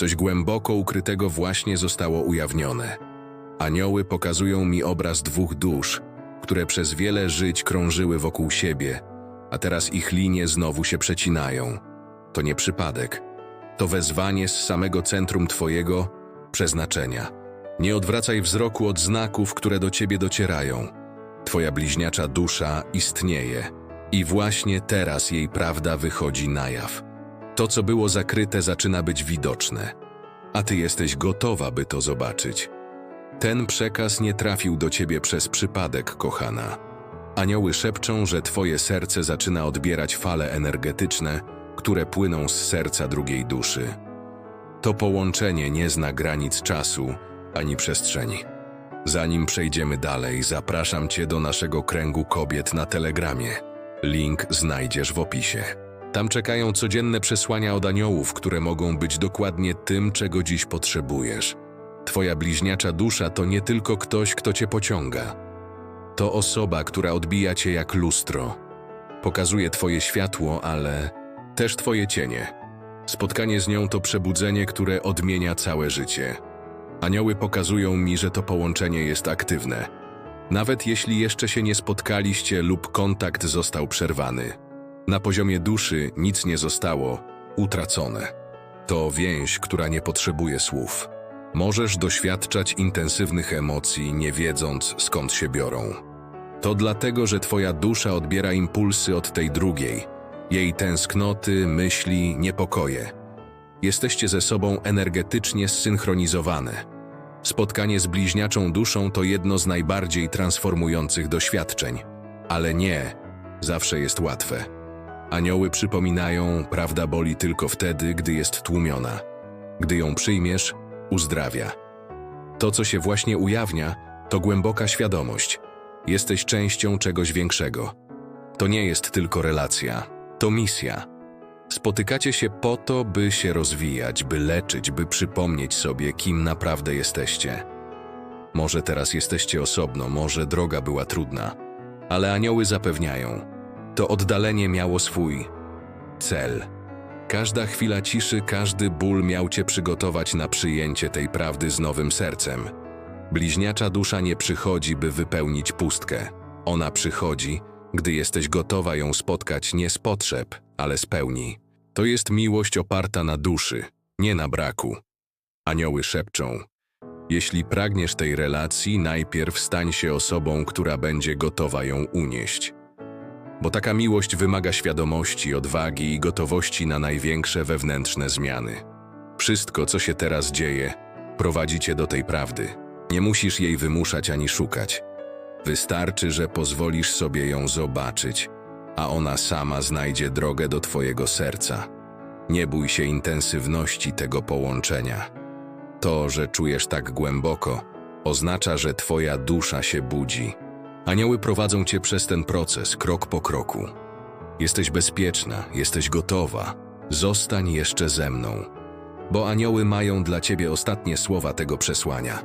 Coś głęboko ukrytego właśnie zostało ujawnione. Anioły pokazują mi obraz dwóch dusz, które przez wiele żyć krążyły wokół siebie, a teraz ich linie znowu się przecinają. To nie przypadek. To wezwanie z samego centrum Twojego przeznaczenia. Nie odwracaj wzroku od znaków, które do Ciebie docierają. Twoja bliźniacza dusza istnieje i właśnie teraz jej prawda wychodzi na jaw. To, co było zakryte, zaczyna być widoczne, a Ty jesteś gotowa, by to zobaczyć. Ten przekaz nie trafił do Ciebie przez przypadek, kochana. Anioły szepczą, że Twoje serce zaczyna odbierać fale energetyczne, które płyną z serca drugiej duszy. To połączenie nie zna granic czasu ani przestrzeni. Zanim przejdziemy dalej, zapraszam Cię do naszego kręgu kobiet na Telegramie. Link znajdziesz w opisie. Tam czekają codzienne przesłania od aniołów, które mogą być dokładnie tym, czego dziś potrzebujesz. Twoja bliźniacza dusza to nie tylko ktoś, kto Cię pociąga. To osoba, która odbija Cię jak lustro. Pokazuje Twoje światło, ale też Twoje cienie. Spotkanie z nią to przebudzenie, które odmienia całe życie. Anioły pokazują mi, że to połączenie jest aktywne. Nawet jeśli jeszcze się nie spotkaliście lub kontakt został przerwany. Na poziomie duszy nic nie zostało utracone. To więź, która nie potrzebuje słów. Możesz doświadczać intensywnych emocji, nie wiedząc skąd się biorą. To dlatego, że Twoja dusza odbiera impulsy od tej drugiej, jej tęsknoty, myśli, niepokoje. Jesteście ze sobą energetycznie zsynchronizowane. Spotkanie z bliźniaczą duszą to jedno z najbardziej transformujących doświadczeń, ale nie zawsze jest łatwe. Anioły przypominają, prawda boli tylko wtedy, gdy jest tłumiona. Gdy ją przyjmiesz, uzdrawia. To, co się właśnie ujawnia, to głęboka świadomość. Jesteś częścią czegoś większego. To nie jest tylko relacja, to misja. Spotykacie się po to, by się rozwijać, by leczyć, by przypomnieć sobie, kim naprawdę jesteście. Może teraz jesteście osobno, może droga była trudna, ale anioły zapewniają, to oddalenie miało swój cel. Każda chwila ciszy, każdy ból miał cię przygotować na przyjęcie tej prawdy z nowym sercem. Bliźniacza dusza nie przychodzi, by wypełnić pustkę. Ona przychodzi, gdy jesteś gotowa ją spotkać nie z potrzeb, ale z pełni. To jest miłość oparta na duszy, nie na braku. Anioły szepczą. Jeśli pragniesz tej relacji, najpierw stań się osobą, która będzie gotowa ją unieść. Bo taka miłość wymaga świadomości, odwagi i gotowości na największe wewnętrzne zmiany. Wszystko, co się teraz dzieje, prowadzi cię do tej prawdy. Nie musisz jej wymuszać ani szukać. Wystarczy, że pozwolisz sobie ją zobaczyć, a ona sama znajdzie drogę do Twojego serca. Nie bój się intensywności tego połączenia. To, że czujesz tak głęboko, oznacza, że Twoja dusza się budzi. Anioły prowadzą Cię przez ten proces, krok po kroku. Jesteś bezpieczna, jesteś gotowa. Zostań jeszcze ze mną, bo anioły mają dla Ciebie ostatnie słowa tego przesłania.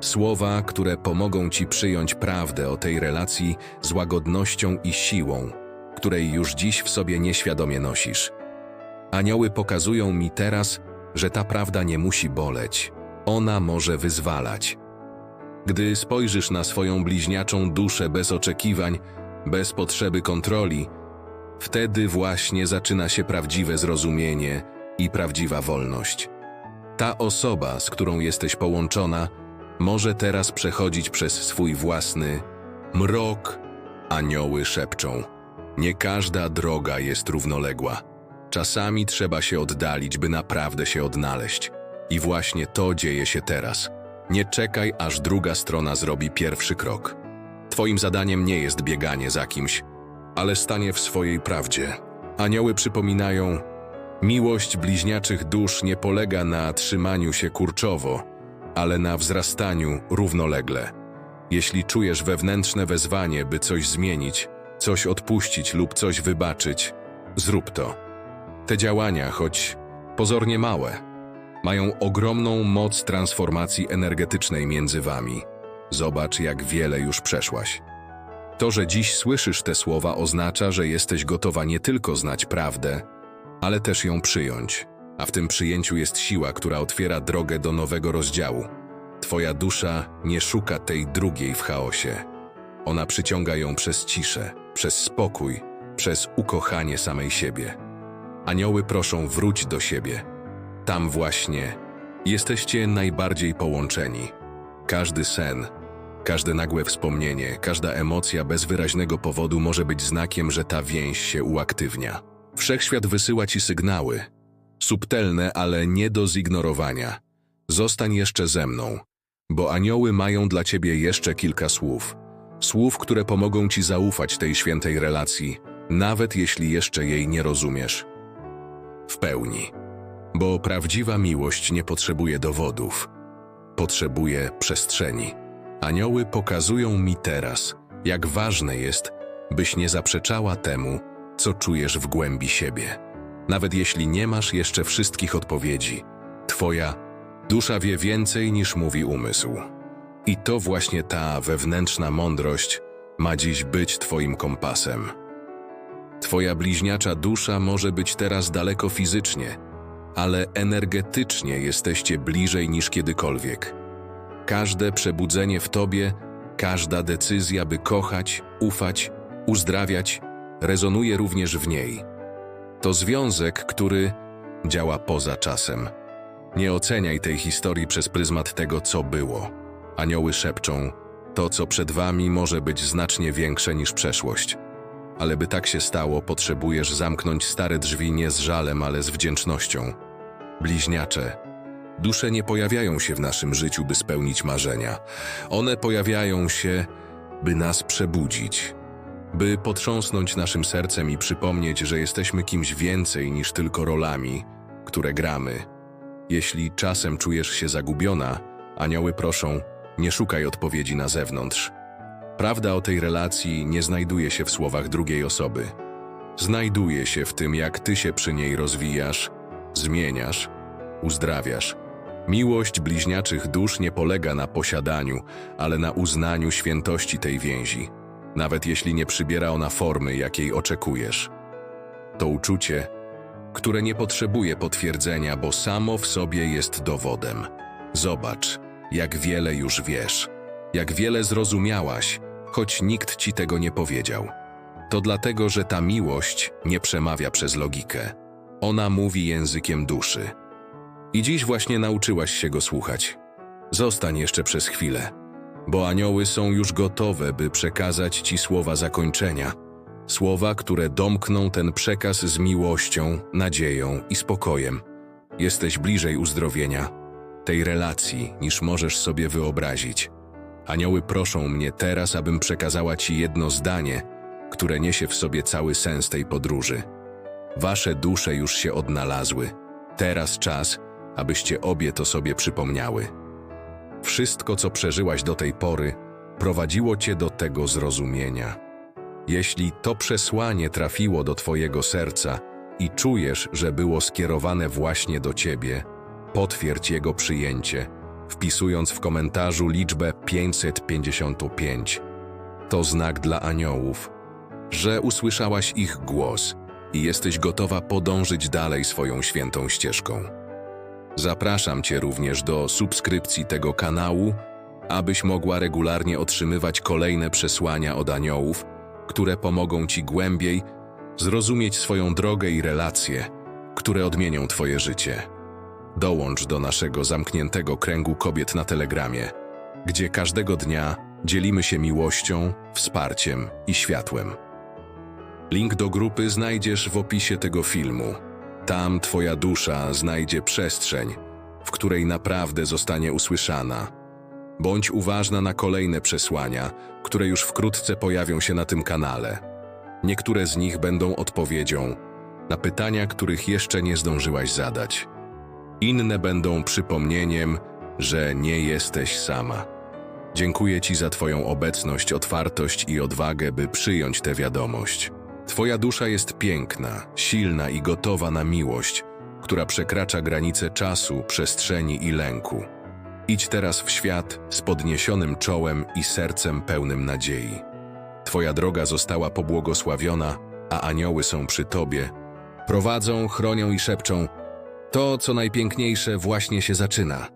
Słowa, które pomogą Ci przyjąć prawdę o tej relacji z łagodnością i siłą, której już dziś w sobie nieświadomie nosisz. Anioły pokazują mi teraz, że ta prawda nie musi boleć. Ona może wyzwalać. Gdy spojrzysz na swoją bliźniaczą duszę bez oczekiwań, bez potrzeby kontroli, wtedy właśnie zaczyna się prawdziwe zrozumienie i prawdziwa wolność. Ta osoba, z którą jesteś połączona, może teraz przechodzić przez swój własny mrok. Anioły szepczą. Nie każda droga jest równoległa. Czasami trzeba się oddalić, by naprawdę się odnaleźć. I właśnie to dzieje się teraz. Nie czekaj, aż druga strona zrobi pierwszy krok. Twoim zadaniem nie jest bieganie za kimś, ale stanie w swojej prawdzie. Anioły przypominają, miłość bliźniaczych dusz nie polega na trzymaniu się kurczowo, ale na wzrastaniu równolegle. Jeśli czujesz wewnętrzne wezwanie, by coś zmienić, coś odpuścić lub coś wybaczyć, zrób to. Te działania, choć pozornie małe, mają ogromną moc transformacji energetycznej między wami. Zobacz, jak wiele już przeszłaś. To, że dziś słyszysz te słowa, oznacza, że jesteś gotowa nie tylko znać prawdę, ale też ją przyjąć. A w tym przyjęciu jest siła, która otwiera drogę do nowego rozdziału. Twoja dusza nie szuka tej drugiej w chaosie. Ona przyciąga ją przez ciszę, przez spokój, przez ukochanie samej siebie. Anioły proszą wróć do siebie. Tam właśnie jesteście najbardziej połączeni. Każdy sen, każde nagłe wspomnienie, każda emocja bez wyraźnego powodu może być znakiem, że ta więź się uaktywnia. Wszechświat wysyła ci sygnały, subtelne, ale nie do zignorowania. Zostań jeszcze ze mną, bo anioły mają dla ciebie jeszcze kilka słów. Słów, które pomogą ci zaufać tej świętej relacji, nawet jeśli jeszcze jej nie rozumiesz. W pełni. Bo prawdziwa miłość nie potrzebuje dowodów, potrzebuje przestrzeni. Anioły pokazują mi teraz, jak ważne jest, byś nie zaprzeczała temu, co czujesz w głębi siebie. Nawet jeśli nie masz jeszcze wszystkich odpowiedzi, Twoja dusza wie więcej niż mówi umysł. I to właśnie ta wewnętrzna mądrość ma dziś być Twoim kompasem. Twoja bliźniacza dusza może być teraz daleko fizycznie, ale energetycznie jesteście bliżej niż kiedykolwiek. Każde przebudzenie w Tobie, każda decyzja, by kochać, ufać, uzdrawiać, rezonuje również w niej. To związek, który działa poza czasem. Nie oceniaj tej historii przez pryzmat tego, co było. Anioły szepczą, to, co przed wami, może być znacznie większe niż przeszłość. Ale by tak się stało, potrzebujesz zamknąć stare drzwi nie z żalem, ale z wdzięcznością. Bliźniacze, dusze nie pojawiają się w naszym życiu, by spełnić marzenia. One pojawiają się, by nas przebudzić, by potrząsnąć naszym sercem i przypomnieć, że jesteśmy kimś więcej niż tylko rolami, które gramy. Jeśli czasem czujesz się zagubiona, anioły proszą, nie szukaj odpowiedzi na zewnątrz. Prawda o tej relacji nie znajduje się w słowach drugiej osoby. Znajduje się w tym, jak ty się przy niej rozwijasz, zmieniasz, uzdrawiasz. Miłość bliźniaczych dusz nie polega na posiadaniu, ale na uznaniu świętości tej więzi, nawet jeśli nie przybiera ona formy, jakiej oczekujesz. To uczucie, które nie potrzebuje potwierdzenia, bo samo w sobie jest dowodem. Zobacz, jak wiele już wiesz, jak wiele zrozumiałaś, choć nikt ci tego nie powiedział. To dlatego, że ta miłość nie przemawia przez logikę. Ona mówi językiem duszy. I dziś właśnie nauczyłaś się go słuchać. Zostań jeszcze przez chwilę, bo anioły są już gotowe, by przekazać ci słowa zakończenia. Słowa, które domkną ten przekaz z miłością, nadzieją i spokojem. Jesteś bliżej uzdrowienia, tej relacji, niż możesz sobie wyobrazić. Anioły proszą mnie teraz, abym przekazała ci jedno zdanie, które niesie w sobie cały sens tej podróży. Wasze dusze już się odnalazły. Teraz czas, abyście obie to sobie przypomniały. Wszystko, co przeżyłaś do tej pory, prowadziło cię do tego zrozumienia. Jeśli to przesłanie trafiło do Twojego serca i czujesz, że było skierowane właśnie do Ciebie, potwierdź jego przyjęcie, wpisując w komentarzu liczbę 555. To znak dla aniołów, że usłyszałaś ich głos i jesteś gotowa podążyć dalej swoją świętą ścieżką. Zapraszam Cię również do subskrypcji tego kanału, abyś mogła regularnie otrzymywać kolejne przesłania od aniołów, które pomogą Ci głębiej zrozumieć swoją drogę i relacje, które odmienią Twoje życie. Dołącz do naszego zamkniętego kręgu kobiet na Telegramie, gdzie każdego dnia dzielimy się miłością, wsparciem i światłem. Link do grupy znajdziesz w opisie tego filmu. Tam Twoja dusza znajdzie przestrzeń, w której naprawdę zostanie usłyszana. Bądź uważna na kolejne przesłania, które już wkrótce pojawią się na tym kanale. Niektóre z nich będą odpowiedzią na pytania, których jeszcze nie zdążyłaś zadać. Inne będą przypomnieniem, że nie jesteś sama. Dziękuję Ci za Twoją obecność, otwartość i odwagę, by przyjąć tę wiadomość. Twoja dusza jest piękna, silna i gotowa na miłość, która przekracza granice czasu, przestrzeni i lęku. Idź teraz w świat z podniesionym czołem i sercem pełnym nadziei. Twoja droga została pobłogosławiona, a anioły są przy Tobie. Prowadzą, chronią i szepczą: To, co najpiękniejsze, właśnie się zaczyna.